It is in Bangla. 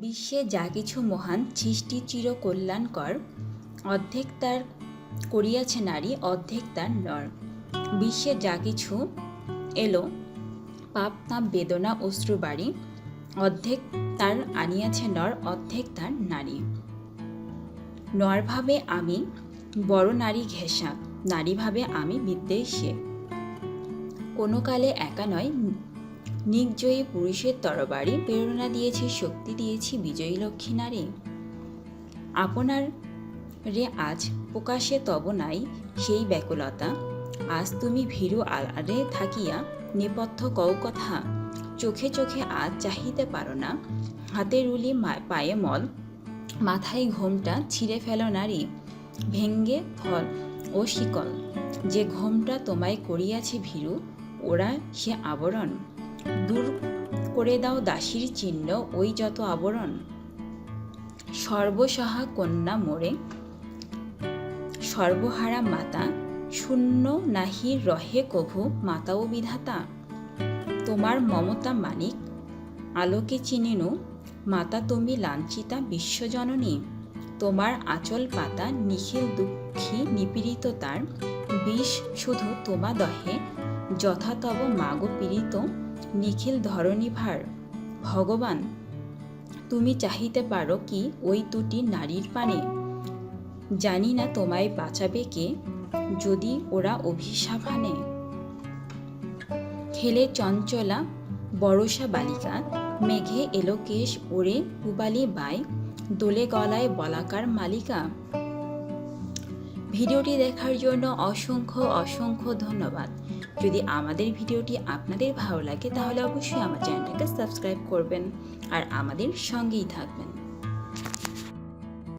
বিশ্বে যা কিছু মহান সৃষ্টি চির কল্যাণকর অর্ধেক তার করিয়াছে নারী, অর্ধেক তার নর। বিশ্বে যা কিছু এলো, পাপ, তাপ, বেদনা, অশ্রু, বাড়ি, অর্ধেক তার আনিয়াছে নর, অর্ধেক তার নারী। নর ভাবে আমি বড় নারী ঘেঁষা নারী ভাবে আমি বিদ্বেষে। কোনো কালে একা নয় নিকজয়ী পুরুষের তরবারি প্রেরণা দিয়েছি, শক্তি দিয়েছি বিজয়ী লক্ষ্মী নারী। আপনার রে আজ প্রকাশে তব নাই সেই ব্যাকুলতা। আজ তুমি ভীরু আলারে থাকিয়া নেপথ্য কও কথা। চোখে চোখে আজ চাহিতে পারো না। হাতে রুলি পায়ে মল। মাথায় ঘোমটা ছিঁড়ে ফেলো নারী। ভেঙ্গে ফল ও শিকল। যে ঘোমটা তোমায় করিয়াছে ভীরু, ওরা সে আবরণ। দূর করে দাও দাসীর চিহ্ন, ওই যত আবরণ। সর্বসহা কন্যা মোরে, সর্বহারা মাতা, শূন্য নাহি রহে কভু মাতা ও বিধাতা। তোমার মমতা মানিক, আলোকে চিনিনু, মাতা তুমি লাঞ্ছিতা বিশ্বজননী। তোমার আচল পাতা নিখিল দুঃখী নিপীড়িত তার, বিষ শুধু তোমা দহে, যথাতব মাগো পীড়িত নিখিল ধরণী ভার, ভগবান, তুমি চাহিতে পারো কি ওই দুটি নারীর পানে? জানি না তোমায় বাঁচাবে কে, যদি ওরা অভিশাপ আনে। খেলে চঞ্চলা বরসা বালিকা, মেঘে এলো কেশ ওরে পুবালি বাই দোলে গলায় বলাকার মালিকা। ভিডিওটি দেখার জন্য অসংখ্য অসংখ্য ধন্যবাদ। যদি আমাদের ভিডিওটি আপনাদের ভালো লাগে, তাহলে অবশ্যই আমার চ্যানেলটাকে সাবস্ক্রাইব করবেন আর আমাদের সঙ্গেই থাকবেন।